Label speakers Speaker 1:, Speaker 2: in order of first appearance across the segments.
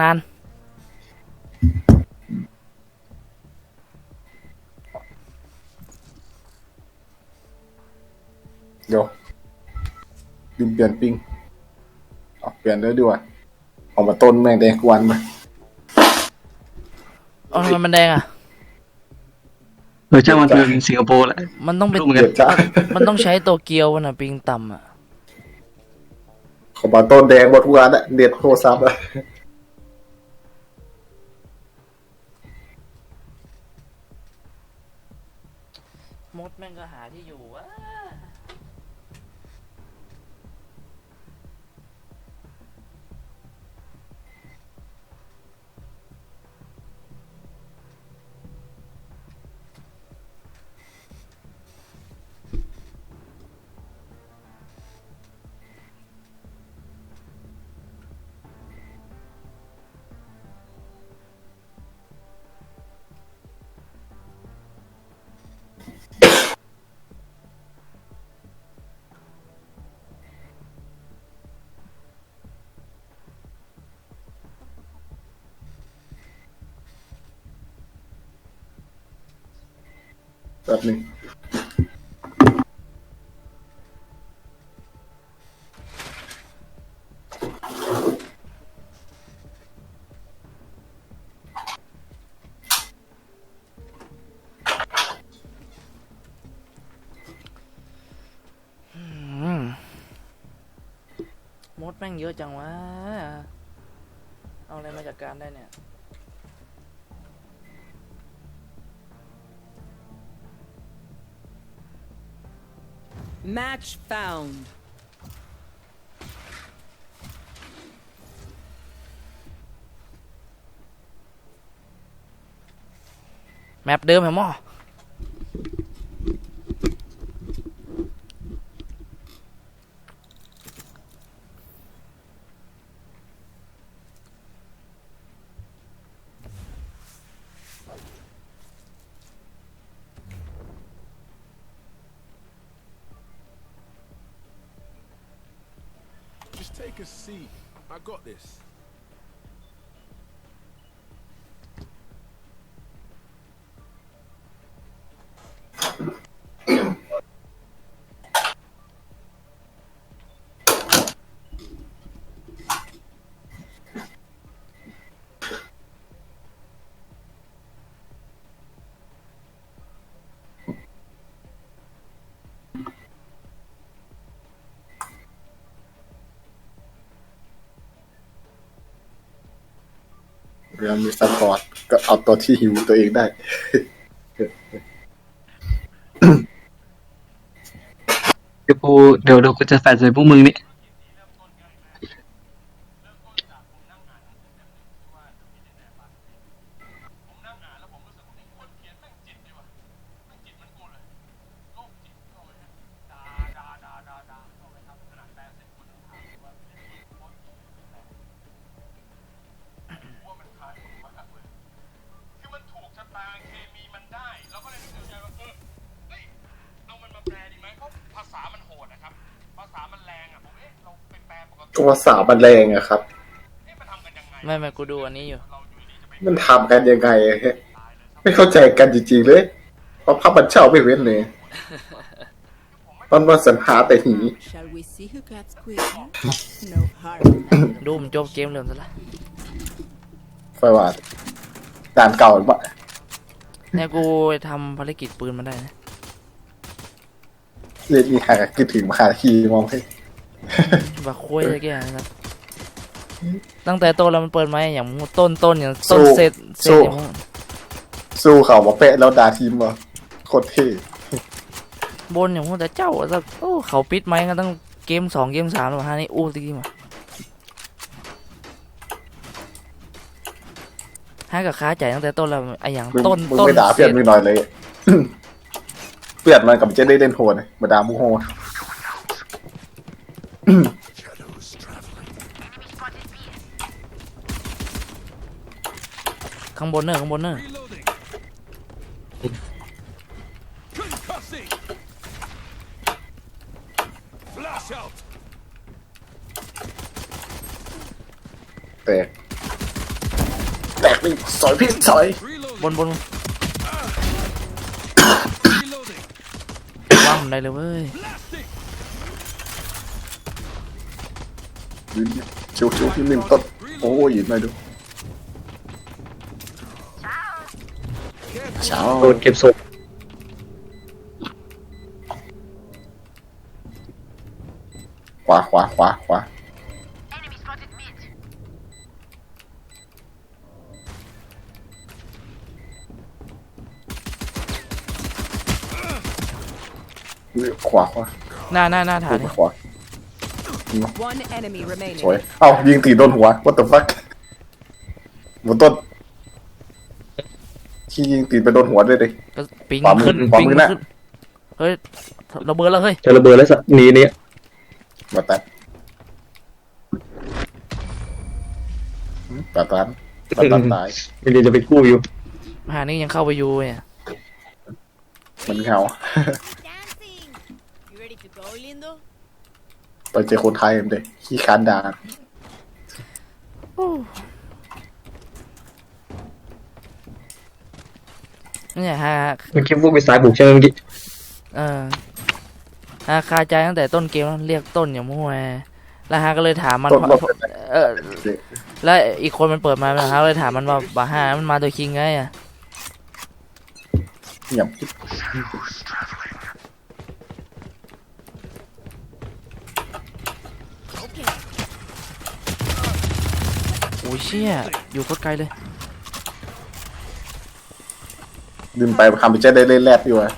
Speaker 1: นาน
Speaker 2: เดี๋ยวลืมเปลี่ยนปิงเอาเปลี่ยนเลยดีกว่าออกมาต้นแม่งแดงกวันมา
Speaker 1: เอาทำไมมันแดงอะ
Speaker 3: เออจ้างมันเป็นสิงคโปร์แหละ
Speaker 1: มันต้องเป็น
Speaker 3: รู้เหมือน
Speaker 2: เดื
Speaker 3: กั
Speaker 2: อนดจ้า
Speaker 1: มันต้องใช้โตเกียวน่ะปิงต่ำอะ
Speaker 2: ขอมาต้นแดงหมดทุกอันอะเน็ตโทรศัพท์อะ
Speaker 1: มดแม่งก็
Speaker 2: แบบหนึง
Speaker 1: อืมมดแม่งเยอะจังวะ เอาอะไรมาจัดการได้เนี่ย
Speaker 4: Match found.
Speaker 1: แมปเ take
Speaker 5: a seat. I got this.
Speaker 2: ยังมีซัพพอร์ตก็เอาตัวที่หิวตัวเองได้
Speaker 3: เดี๋ยวกูเดี๋ยวเดี๋ยวกูจะแฟนใส่พวกมึงนี่
Speaker 6: กติ
Speaker 2: ก็ภาษามันแรงอะครับ
Speaker 6: เอ๊ะมันทำกันยังไง
Speaker 1: ไม่ไม่กูดูอันนี้อยู่
Speaker 6: เราอยู่ดีจะไป
Speaker 2: มันทำกันยังไงอะฮะไม่เข้าใจกันจริงๆเลยเพราะภาพมันเช่าไม่เว้นเลยมันมาสัญหาแต่หี
Speaker 4: Shall we see who gets quicker? No harm.
Speaker 1: ดูมันจบเกมเริ่มซะละ
Speaker 2: ไฟว่าด่านเก่าหรือเปล่า
Speaker 1: เนี่ยกูทำภารกิจปืนมาได้นะ
Speaker 2: เรียกมีหาคิดถึงมหาคีมองให้
Speaker 1: บาคุยอะไรแกนะครับตั้งแต่ต้นแล้วมันเปิดไหมอย่างต้นต้นอย่างต้นเซตเซตอย่าง
Speaker 2: สู้เขามาเป๊ะแล้วด่าทีมว่ะโคตรเท่
Speaker 1: บนอย่างพวกแต่เจ้าอะสักโอ้เขาปิดไหมกันตั้งเกมสองเกมสามแล้วฮะนี่อู้ตะกี้มาให้กับค้าจ่ายตั้งแต่ต้นแล้วไอ้อย่าง
Speaker 2: มึงต้น
Speaker 1: ต้น
Speaker 2: มึง
Speaker 1: ต้น
Speaker 2: ไม่ด่าเพื่อนมึงหน่อยเลย เพื่อนมันกับจะได้เล่นโหดนะมาด่ามูโหด
Speaker 1: ข้างบนเนอะข้างบนเนอะ
Speaker 5: Reloading. Concussing. Flash out.
Speaker 2: แต่แตกนี่สอยพี่สอย
Speaker 5: Reloading.
Speaker 1: บนบน
Speaker 5: Reloading.
Speaker 1: ว่างได้เลยเว้ย
Speaker 5: Blasting.
Speaker 2: ยืนชิวชิวๆที่ริมต้นโอ้ยยืนมาดูเช้า
Speaker 3: โดนเก็บศพ
Speaker 2: ขวาขวาขวาขวาขวาขวา
Speaker 1: หน้าหน้าหน้าฐาน
Speaker 2: ขวา
Speaker 4: One enemy remaining.
Speaker 2: สวยเอ้ายิงตีโดนหัว what the fuck บนต้นที่ยิงตีไปโดนหัวด้วยดิ
Speaker 1: ก็ปิง
Speaker 2: ขวามือ
Speaker 1: ขึ้น
Speaker 2: ขวา
Speaker 1: ปิง
Speaker 2: มือน่ะ
Speaker 1: ขึ้นเฮ้ยระเบิดแล้วเฮ้ย
Speaker 3: จะระเบิดแล้วสักหนีเนี่ย
Speaker 2: มาตัดหืมตัดตันตัดตันตาย
Speaker 3: ไม่ได้จะไปกู้อยู่
Speaker 1: หานี่ยังเข้าไปอยู่เนี่ย
Speaker 2: มันเหงา
Speaker 4: Dancing. You ready to go, Lindo?
Speaker 2: ไปเจอคนไทยมันเด็ขี้คานด่า
Speaker 1: เนี่ยฮะ
Speaker 3: มันแค่พวกไปสายบุกใช่ไหมเมื่อกี้
Speaker 1: เออฮาคาใจตั้งแต่ต้นเกมแล้วเรียกต้นอย่างมั่วแล้วฮาก็เลยถามมัน
Speaker 2: ต้น
Speaker 1: ว่า
Speaker 2: รถเป็นไง
Speaker 1: เออแล้วอีกคนมันเปิดมาฮาก็เลยถามมันว่าบาฮามันมาตัวคิงไงอะ
Speaker 2: เงียบ
Speaker 1: โอ้ย เชี่ยอยู่โคตรไกลเลย
Speaker 2: ดื่มไปคำไปเจ๊ได้เล่นแรกอยู่อะ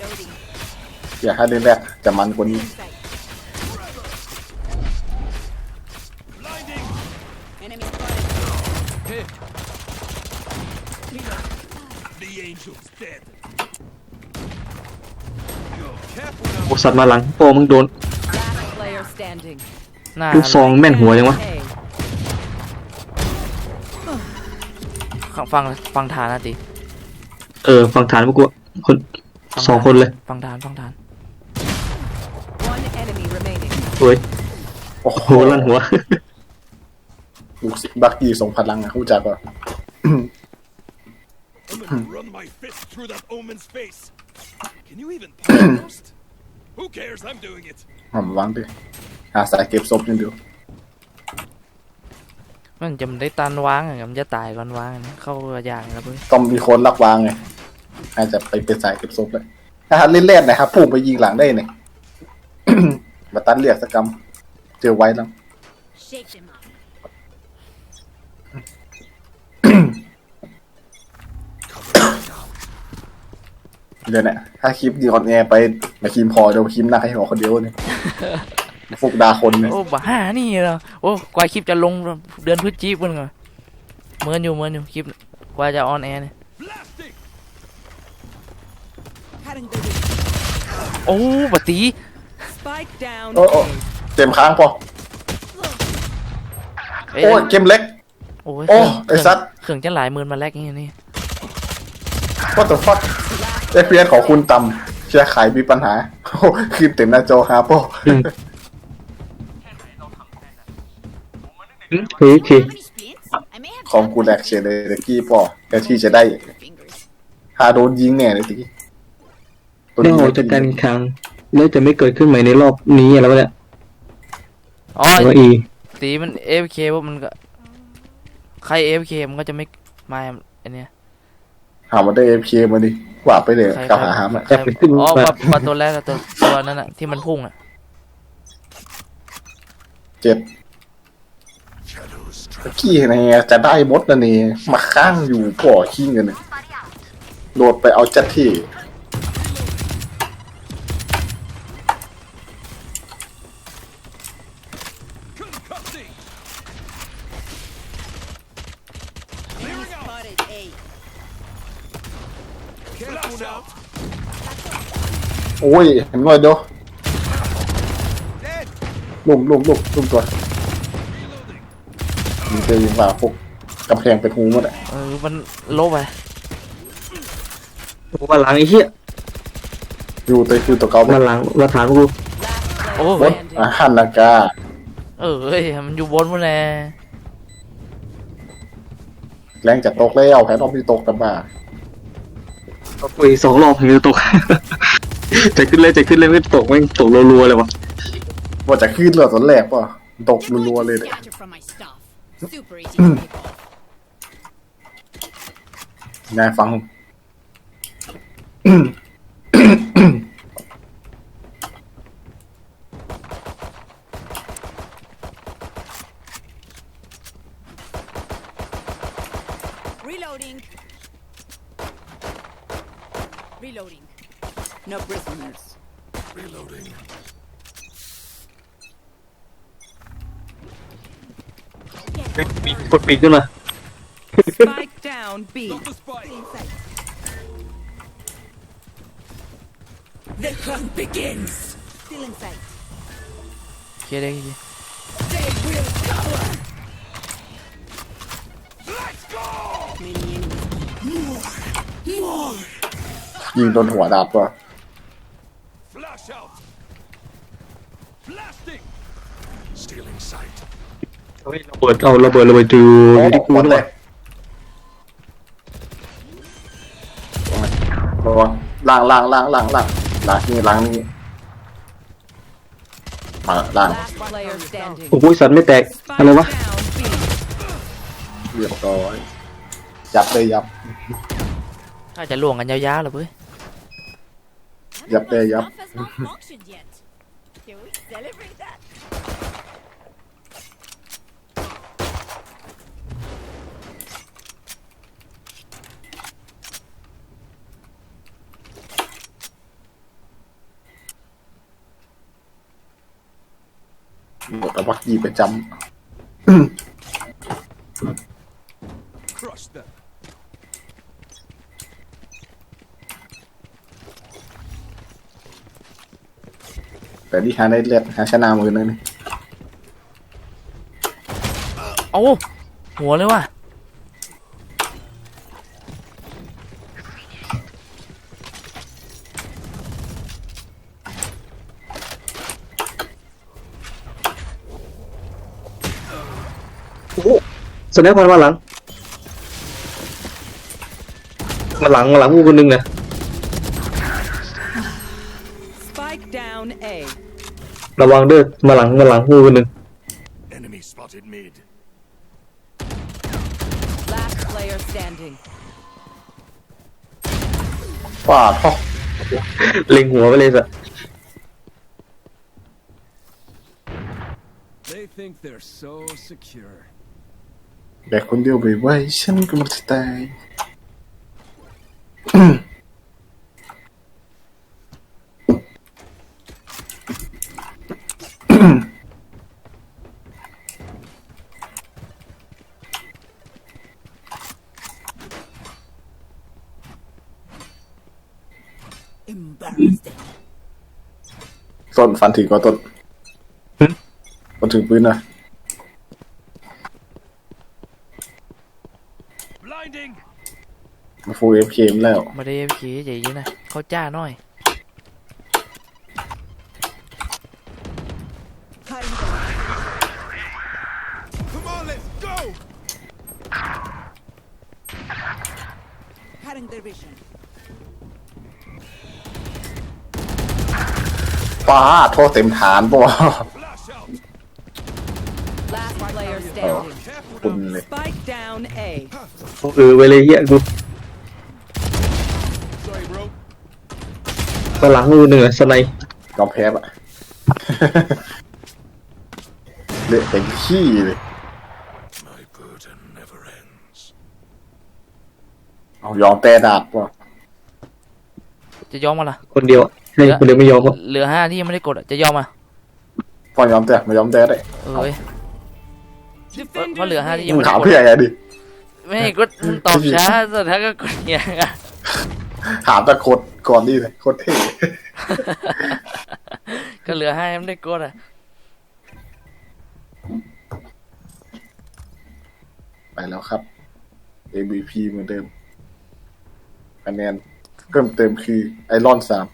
Speaker 4: Reloading.
Speaker 2: อยากให้เล่นแรกจะมันกว่านี้
Speaker 4: Sight.
Speaker 5: Blinding.
Speaker 4: Enemy spotted.
Speaker 5: Here. The angel's dead. Careful now.
Speaker 3: โอ้สัตว์มาหลังโอ้มึงโดน
Speaker 4: Last player standing.
Speaker 1: หน้า
Speaker 3: ลูกซองแม่นหัวจังวะ
Speaker 4: Hey.
Speaker 1: ฟังฟังฐานนะติ
Speaker 3: เออฝั่งฐานพวกกูคนสองคนเลย
Speaker 1: ฟังฐานฟังฐาน
Speaker 4: One enemy remaining.
Speaker 3: เฮ้ย
Speaker 2: โอ้
Speaker 3: โห
Speaker 2: โห
Speaker 3: ลั่นหัว
Speaker 2: ลูกศิษย์บักกี้ส่งพลังอะรู้จักป่ะ
Speaker 5: I'm gonna run my fist through that omen's face. Can you even post? Who cares? I'm doing it.
Speaker 2: หอมวางดิหาสายเก็บศพยังดู
Speaker 1: มันจะมันได้ตันวางอะมันจะตายก่อนวางนะเข้าอย่างนะเพื่อน
Speaker 2: ต้องมีคนรับวางไงอาจจะไปเป็นสายเก็บศพเลยถ้าหันเล่นๆนะครับพุ่งไปยิงหลังได้เนี่ย มาตันเรียกสกรรมเจอไว้แล้ว
Speaker 4: Shake them up.
Speaker 2: เดี๋ยวเนี่ยถ้าคลิปดีออนแอร์ไปมาคิมพอเดี๋ยวคิมหนักให้หัวคนเดียวเนี่ย ฟุกดาคนเนี่ย
Speaker 1: โอ้บาฮานี่เหรอโอ้กว่าคลิปจะลงเดือนพฤศจิกายนก่อนเหมือนอยู่เหมือนอยู่คลิปกว่าจะออนแอร์เนี่ย
Speaker 5: Blasting.
Speaker 4: Cutting the ring.
Speaker 1: โอ้บัตี
Speaker 4: Spike down.
Speaker 2: โอ้โอ้
Speaker 4: A.
Speaker 2: เต็มค้างพอ
Speaker 1: เอ้ย
Speaker 2: โอ้ยเกมเล็ก
Speaker 1: โอ้ย
Speaker 2: โอ้
Speaker 1: เครื่ง
Speaker 2: ไอ้สัตว์
Speaker 1: เครื่องจะหลายหมื่นมาแลกอย่างนี้
Speaker 2: what the fuck FPS ของคุณต่ำเชื่อขายมีปัญหาโอ้ขึ้นเต็มหน้าจอครับพ่อ
Speaker 4: splints? I may have
Speaker 2: ของกูแหลกเฉยเลยตะกี้พ่อแต่ที่จะได้
Speaker 4: fingers.
Speaker 2: หาโดนยิงแน่เลยตะกี้ตัว
Speaker 3: ได้
Speaker 2: นี้
Speaker 3: ออกจากการครั้งแล้วจะไม่เกิดขึ้นใหม่ในรอบนี้แล้ววะเนี่ย
Speaker 1: อ๋อ
Speaker 3: แล้วก็อี
Speaker 1: ตีมัน AFK พวกมันก็ ใคร AFK มันก็จะไม่มาอันเนี้ย
Speaker 2: หามาได้ FK มาดิว่าไปเลย
Speaker 1: ใคร
Speaker 2: กล่าวหาหามา
Speaker 1: ใครอ๋อปลาปลาตัวแรกอะตัวตัวนั้นอะที่มันพุ่งอะ
Speaker 2: เจ็ด ตะกี้เนี่ยจะได้มดนะเนี่มาข้างอยู่พ่อขี้เงินเนี่ยโดดไปเอาจัดที่โอ้ยเห็นว่าเดี๋ยว
Speaker 5: Dead.
Speaker 2: ลุ่มลุ่มลุ่มลุมตัว
Speaker 5: Reloading.
Speaker 2: มีเจอยิงฝ่าพวกกำแพงไปหูหมดอะ
Speaker 1: เออมันโลบไป
Speaker 3: โอ้มาหลังไอ้เหี้ย
Speaker 2: อยู่ตัวคือตัวเก่าไป
Speaker 3: มาหลังมาฐานพวกกู
Speaker 1: โอ้
Speaker 2: ร
Speaker 1: ย
Speaker 2: ถอาหารนากา
Speaker 1: เออเฮ้ยมันอยู่บนมันแน่
Speaker 2: แรงจะตกแล้วแพ้รอบนี้ตกกันมา
Speaker 3: ไปสองรอบถึงจะตก จะขึ้นเลยจะขึ้นเลยไม่ตกแม่งตกรัวๆเลยวะ
Speaker 2: ว่าจะขึ้นเลยตอนแรกป่ะตกรัวๆเลยเนี่ย
Speaker 4: Scatter from my stuff. Super easy to pick off.
Speaker 2: นายฟัง
Speaker 4: Reloading. Reloading. No prisoners.
Speaker 5: Reloading.
Speaker 3: มีกดปีกขึ้นมา
Speaker 7: Spike down B.
Speaker 5: Got the spike.
Speaker 4: The hunt begins. Still in sight.
Speaker 1: เคลียร์ได้เคลียร์
Speaker 4: They will cover.
Speaker 5: Let's go!
Speaker 4: Many enemies. More.
Speaker 2: ยิงโดนหัวดาบป่ะ
Speaker 5: Flash out. Blasting. Stealing sight.
Speaker 3: เฮ้ยระเบิดเอาระเบิดระเบิดดูอยู่ที่กู
Speaker 2: หมด
Speaker 3: ด้
Speaker 2: เล
Speaker 3: วย
Speaker 2: ยระวังล่างล่างล่างล่างล่างล่างนี่ล่างนี่มาล่าง
Speaker 7: Last player standing.
Speaker 3: โอ้ยสัตว์ไม่แตกอะไร
Speaker 7: Spike
Speaker 3: วะ
Speaker 7: down B.
Speaker 2: เรียบร้อยยับเลยยับ
Speaker 1: ถ้าจะล่วงกันยาวๆเลยเว้ย
Speaker 2: ยับเลยยับ
Speaker 4: Stuff has not functioned yet. Can we celebrate
Speaker 2: แต่วักยีประจำแต่ที่หาได้เลือดหาชนะมือนั่นนี่
Speaker 1: เอาหัวเลยว่ะ
Speaker 3: สแนปพันมาหลังมาหลังมาหลังกูคนหนึงนะ
Speaker 7: Spike down A.
Speaker 3: ระวังเด้อมาหลังมาหลังกูคนหนึง
Speaker 5: Enemy spotted mid.
Speaker 7: Last player standing.
Speaker 2: ป้าท่อ
Speaker 3: เล็งหัวไปเลยสัตว์
Speaker 5: They think they're so secure.
Speaker 2: แบกคนเดียวไปไว้ฉันก็มันจะตาย
Speaker 4: Embarrassed.
Speaker 2: ต้นฟันถึงก็ต้นฟันถึงปืนนะ มาฟูเอฟเคมแล้ว
Speaker 1: ไม่ได้เอฟเคใหญ่ๆนะเขาจ้าหน่อย
Speaker 5: Come on, let's go.
Speaker 4: Cutting their vision.
Speaker 2: ป้าโทษเต็มฐานปะวะ
Speaker 5: Flash out.
Speaker 7: Last player standing.
Speaker 5: Careful
Speaker 2: คุณ
Speaker 5: now.
Speaker 2: เลย
Speaker 7: Spike down A.
Speaker 3: เออไปเลยเฮียกู มาหลังกูคนหนึงอะสไน
Speaker 2: ยอมแพ้ปะเละเต็มขี้เลย
Speaker 5: My burden never ends.
Speaker 2: เอายอมแต่ดาบปะ
Speaker 1: จะยอมมาล่ะ
Speaker 3: คนเดียวอะให้คนเดียวไม่ยอมอะ
Speaker 1: เหลือห้าที่ยังไม่ได้กดอะจะยอมอะ
Speaker 2: พอยอมแต่ไม่ยอมแต่ได้
Speaker 1: เอ้ยเพราะเหลือห้าที่ยัง
Speaker 2: มึง
Speaker 1: ไม่
Speaker 2: ถา
Speaker 1: ได้
Speaker 2: ม
Speaker 1: กด
Speaker 2: เพื่ออะไรดิ
Speaker 1: ไม่กดมึงตอบช้าสุดท้ายก็กดอย่างอะ
Speaker 2: ถามแต่โคตรก่อนนี่เลยโคตรเท่
Speaker 1: ก็เหลือห้ายังไม่ได้กดอะ
Speaker 2: ไปแล้วครับ MVP เหมือนเดิมคะแนนเพิ่มเติมคือไอรอนสาม